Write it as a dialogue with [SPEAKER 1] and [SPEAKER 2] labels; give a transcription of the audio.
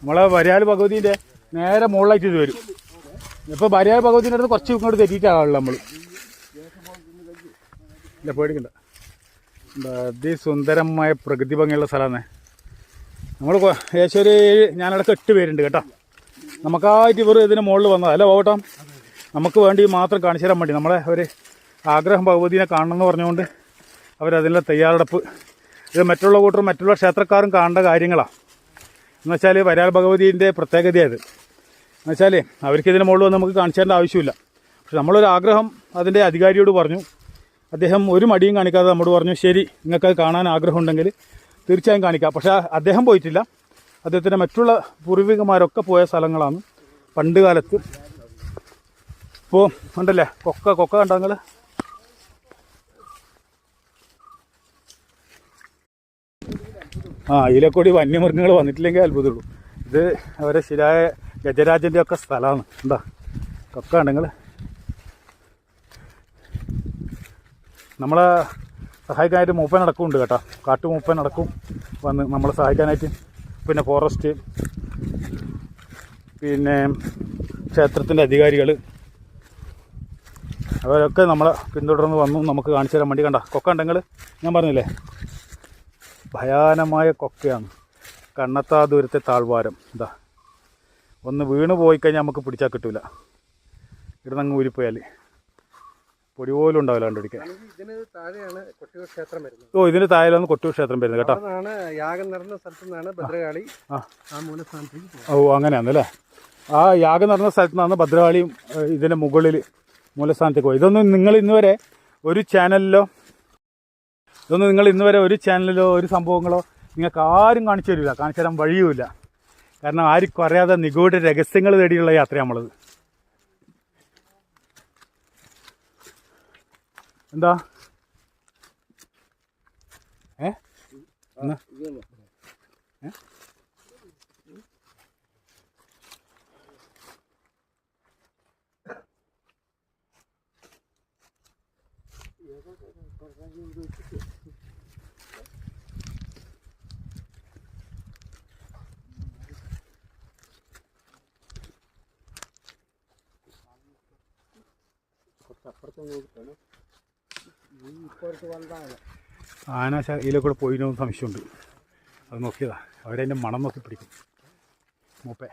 [SPEAKER 1] നമ്മളെ വരിയാൽ ഭഗവതിന്റെ നേരെ മുകളിലായിട്ട് ഇത് വരും. ഇപ്പോൾ വരിയാൽ ഭഗവതിന്റെ അടുത്ത് കുറച്ച് ഇങ്ങോട്ട് തെറ്റിയിട്ടാണല്ലോ നമ്മൾ ഇല്ല പേടിക്കണ്ട. അതിസുന്ദരമായ പ്രകൃതി ഭംഗിയുള്ള സ്ഥലമാണ് നമ്മൾ ഏകദേശം ഒരു ഞാനടക്കം എട്ട് പേരുണ്ട് കേട്ടോ. നമുക്കായിട്ട് ഇവർ ഇതിന് മുകളിൽ വന്നത്. അല്ല പോകട്ടോ. നമുക്ക് വേണ്ടി മാത്രം കാണിച്ചു തരാൻ വേണ്ടി. നമ്മളെ ഒരു ആഗ്രഹം ഭഗവതിനെ കാണണം എന്ന് പറഞ്ഞുകൊണ്ട് അവരതിനുള്ള തയ്യാറെടുപ്പ്. ഇത് മറ്റുള്ള കൂട്ടർ മറ്റുള്ള ക്ഷേത്രക്കാരും കാണേണ്ട കാര്യങ്ങളാണ് എന്നുവെച്ചാൽ വരാൽ ഭഗവതിന്റെ പ്രത്യേകതയത്. എന്നുവെച്ചാൽ അവർക്കിതിന് മുകളിൽ വന്ന് നമുക്ക് കാണിച്ചേണ്ട ആവശ്യമില്ല. പക്ഷെ നമ്മളൊരു ആഗ്രഹം അതിന്റെ അധികാരിയോട് പറഞ്ഞു. അദ്ദേഹം ഒരു മടിയും കാണിക്കാതെ നമ്മോട് പറഞ്ഞു ശരി നിങ്ങൾക്ക് കാണാൻ ആഗ്രഹമുണ്ടെങ്കിൽ തീർച്ചയായും കാണിക്കാം. പക്ഷേ അദ്ദേഹം പോയിട്ടില്ല. അദ്ദേഹത്തിന്റെ മറ്റുള്ള പൂർവികന്മാരൊക്കെ പോയ സ്ഥലങ്ങളാണ് പണ്ട് കാലത്ത്. ഇപ്പോൾ ഉണ്ടല്ലേ? കൊക്ക കൊക്ക കണ്ടോ നിങ്ങൾ ആ ഇതിലെക്കൂടി വന്യമൃഗങ്ങൾ വന്നിട്ടില്ലെങ്കിൽ അത്ഭുതമുള്ളൂ. ഇത് അവരെ ശിലായ ഗജരാജന്റെ ഒക്കെ സ്ഥലമാണ്. എന്താ ഒക്കെ ഉണ്ടെങ്കിൽ നമ്മളെ സഹായിക്കാനായിട്ട് മൂപ്പൻ അടക്കമുണ്ട് കേട്ടോ. കാട്ടു മൂപ്പൻ അടക്കും വന്ന് നമ്മളെ സഹായിക്കാനായിട്ട്. പിന്നെ ഫോറസ്റ്റ് പിന്നെ ക്ഷേത്രത്തിന്റെ അധികാരികൾ അവരൊക്കെ നമ്മളെ പിന്തുടർന്ന് വന്നു. നമുക്ക് കാണിച്ചു തരാൻ വേണ്ടി കണ്ട? കൊക്ക ഉണ്ടെങ്കിൽ ഞാൻ പറഞ്ഞില്ലേ? ഭയാനമായ കൊക്കയാണ്. കണ്ണത്താ ദൂരത്തെ താഴ്വാരം. എന്താ ഒന്ന് വീണ് പോയി കഴിഞ്ഞാൽ നമുക്ക് പിടിച്ചാൽ കിട്ടില്ല ഇവിടുന്ന് അങ്ങ് ഊരിപ്പോയാൽ പൊടി പോലും ഉണ്ടാവില്ല കണ്ടുപിടിക്കാൻ
[SPEAKER 2] കൊട്ടിയൂർ
[SPEAKER 1] ഓ ഇതിന് താഴെയാണ് കൊട്ടൂർ ക്ഷേത്രം വരുന്നത് കേട്ടോ.
[SPEAKER 2] യാഗം നടന്ന സ്ഥലത്തു നിന്നാണ് ഭദ്രകാളി
[SPEAKER 1] ഓ അങ്ങനെയാണല്ലേ ആ യാഗം നടന്ന സ്ഥലത്ത് നിന്നാണ് ഭദ്രകാളിയും ഇതിന്റെ ഇതിന്റെ മുകളിൽ മൂലസ്ഥാനത്തേക്ക് പോയി ഇതൊന്നും നിങ്ങൾ ഇന്നുവരെ ഒരു ചാനലിലോ ഇതൊന്നും നിങ്ങൾ ഇന്ന് വരെ ഒരു ചാനലിലോ ഒരു സംഭവങ്ങളോ നിങ്ങൾക്ക് ആരും കാണിച്ചു തരില്ല. കാണിച്ചു തരാൻ വഴിയുമില്ല. കാരണം ആർക്കും അറിയാതെ നിഗൂഢ രഹസ്യങ്ങൾ തേടിയുള്ള യാത്ര നമ്മളത്. എന്താ? ഏ? ഏ? ആന ഇതിലെ കൂടെ പോയിനോ സംശയമുണ്ട്. അത് നോക്കിയതാ. അവരതിന്റെ മണം നോക്കി പിടിക്കും. മൂപ്പേ.